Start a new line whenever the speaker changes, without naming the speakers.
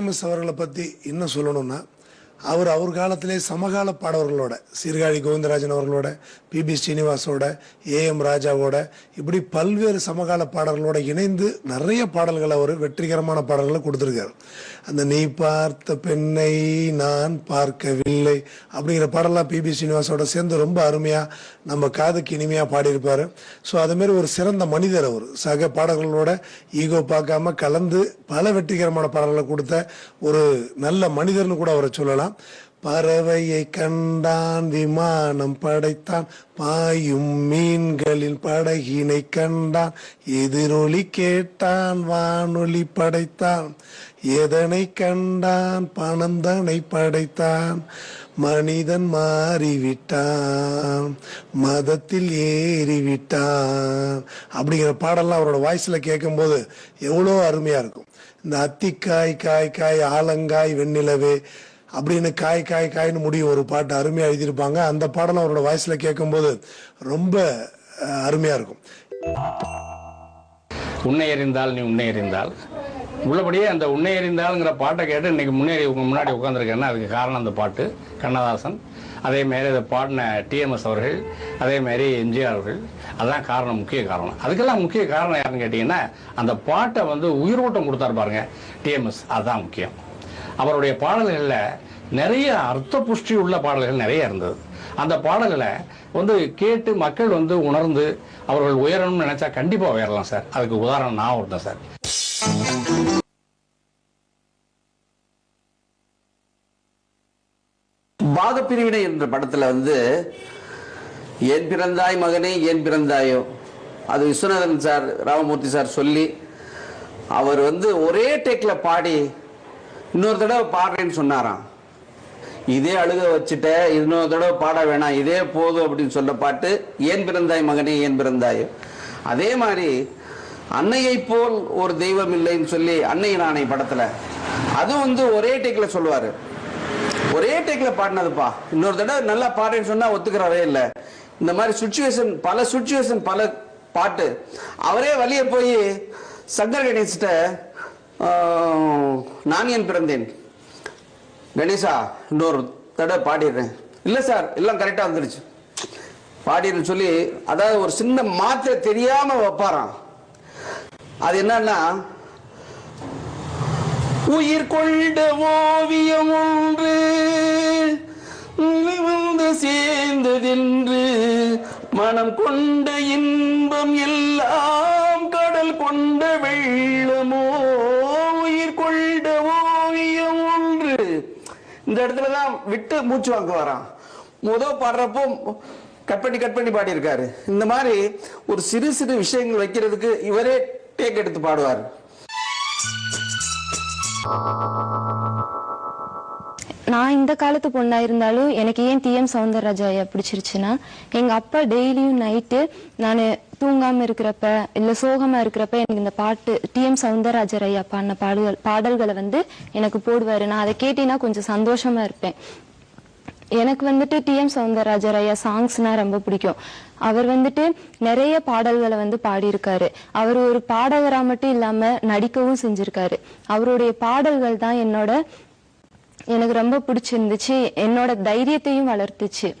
TMS அவர்களை பற்றி இன்னும் சொல்லணும்னா அவர் அவர் காலத்திலே சமகால பாடவர்களோட சீர்காழி கோவிந்தராஜன் அவர்களோட பிபி ஸ்ரீனிவாசோட ஏஎம் ராஜாவோட இப்படி பல்வேறு சமகால பாடல்களோட இணைந்து நிறைய பாடல்களை அவர் வெற்றிகரமான பாடல்களை கொடுத்துருக்காரு. அந்த நீ பார்த்த பெண்ணை நான் பார்க்கவில்லை அப்படிங்கிற பாடலாம் பிபி ஸ்ரீனிவாசோட சேர்ந்து ரொம்ப அருமையாக நம்ம காதுக்கு இனிமையாக பாடியிருப்பார். ஸோ அதுமாரி ஒரு சிறந்த மனிதர் அவர். சக பாடல்களோட ஈகோ பார்க்காம கலந்து பல வெற்றிகரமான பாடல்களை கொடுத்த ஒரு நல்ல மனிதர்னு கூட அவரை சொல்லலாம். பறவையை கண்டான் விமானம் படைத்தான் பாயும் மீன்களின் படகினை கண்டான் எதிரொலி கேட்டான் வானொலி படைத்தான் எதனை கண்டான் பணந்தனை படைத்தான் மனிதன் மாறிவிட்டான் மதத்தில் ஏறிவிட்டான். அப்படிங்கிற பாடல்லாம் அவரோட வாய்ஸ்ல கேட்கும்போது எவ்வளோ அருமையா இருக்கும். இந்த அத்திக்காய் காய் காய் ஆலங்காய் வெண்ணிலவே அப்படின்னு காய் காய் காய்னு முடியும் ஒரு பாட்டு அருமையா எழுதியிருப்பாங்க. அந்த பாடலாம் அவரோட வாய்ஸ்ல கேட்கும்போது ரொம்ப அருமையாக அருமையா இருக்கும்.
உன்னை எறிந்தால் நீ உன்னை எறிந்தால். உள்ளபடியே அந்த உன்னை எறிந்தால்ங்கிற பாட்டை கேட்டு இன்னைக்கு முன்னேறி உங்க முன்னாடி உட்காந்துருக்கேன்னா அதுக்கு காரணம் அந்த பாட்டு. கண்ணதாசன். அதே மாதிரி அதை பாடின டிஎம்எஸ் அவர்கள் அதே மாதிரி எம்ஜிஆர் அவர்கள். அதான் காரணம் முக்கிய காரணம். அதுக்கெல்லாம் முக்கிய காரணம் யாருன்னு கேட்டிங்கன்னா அந்த பாட்டை வந்து உயிரோட்டம் கொடுத்தாரு பாருங்க டிஎம்எஸ் அதுதான் முக்கியம். அவருடைய பாடல்களில் நிறைய அர்த்த புஷ்டி உள்ள பாடல்கள் நிறைய இருந்தது. அந்த பாடல்களை வந்து கேட்டு மக்கள் வந்து உணர்ந்து அவர்கள் உயரணும்னு நினைச்சா கண்டிப்பாக உயரலாம் சார். அதுக்கு உதாரணம் நான் ஒருத்தன் சார்.
பாகப்பிரிவினை என்ற படத்துல வந்து ஏன் பிறந்தாய் மகனே ஏன் பிறந்தாயோ? அது விஸ்வநாதன் சார் ராமமூர்த்தி சார் சொல்லி அவர் வந்து ஒரே டேக்கில் பாடி இன்னொரு தடவை பாடுறேன்னு சொன்னாராம். இதே அழுக வச்சுட்ட இன்னொரு தடவை பாட வேணாம் இதே போதும் அப்படின்னு சொல்ல பாட்டு ஏன் பிறந்தாய் மகனே ஏன் பிறந்தாய்? அதே மாதிரி அன்னையை போல் ஒரு தெய்வம் இல்லைன்னு சொல்லி அன்னை நாணை படத்துல அது வந்து ஒரே டேக்ல சொல்லுவாரு. ஒரே டேக்ல பாடினதுப்பா. இன்னொரு தடவை நல்லா பாடுறேன்னு சொன்னா ஒத்துக்கிறவே இல்லை. இந்த மாதிரி சுச்சுவேஷன் பல சுச்சுவேஷன் பல பாட்டு அவரே வழிய போய் சங்கர் கணேசிட்ட நான் ஏன் பிறந்தேன்? கணேசா இன்னொரு தடவை பாடிடுறேன். இல்லை சார் எல்லாம் கரெக்டாக வந்துடுச்சு பாடிடுன்னு சொல்லி அதாவது ஒரு சின்ன மாற்ற தெரியாம வைப்பாராம். அது என்னன்னா உயிர் கொண்ட ஓவியம் ஒன்று வந்து சேர்ந்ததென்று மனம் கொண்ட இன்பம் எல்லாம் கடல் கொண்ட வெள்ளம் இடத்துல தான் விட்டு மூச்சு வாங்க வரான் முத பாடுறப்போ கட் பண்ணி கட் பண்ணி பாடியிருக்காரு. இந்த மாதிரி ஒரு சிறு சிறு விஷயங்கள் வைக்கிறதுக்கு இவரே டேக் எடுத்து பாடுவார்.
நான் இந்த காலத்து பொண்ணா இருந்தாலும் எனக்கு ஏன் டிஎம் சவுந்தரராஜா ஐயா பிடிச்சிருச்சுன்னா எங்க அப்பா டெய்லியும் நைட்டு நான் தூங்காம இருக்கிறப்ப இல்ல சோகமா இருக்கிறப்ப எனக்கு இந்த பாட்டு டிஎம் சவுந்தரராஜர் ஐயா பாடின பாடல் பாடல்களை வந்து எனக்கு போடுவாரு. நான் அதை கேட்டீங்கன்னா கொஞ்சம் சந்தோஷமா இருப்பேன். எனக்கு வந்துட்டு டிஎம் சவுந்தரராஜர் ஐயா சாங்ஸ்னா ரொம்ப பிடிக்கும். அவர் வந்துட்டு நிறைய பாடல்களை வந்து பாடியிருக்காரு. அவர் ஒரு பாடகரா மட்டும் இல்லாம நடிக்கவும் செஞ்சிருக்காரு. அவருடைய பாடல்கள் தான் என்னோட எனக்கு ரொம்ப பிடிச்சிருந்துச்சு. என்னோட தைரியத்தையும் வளர்த்துச்சு.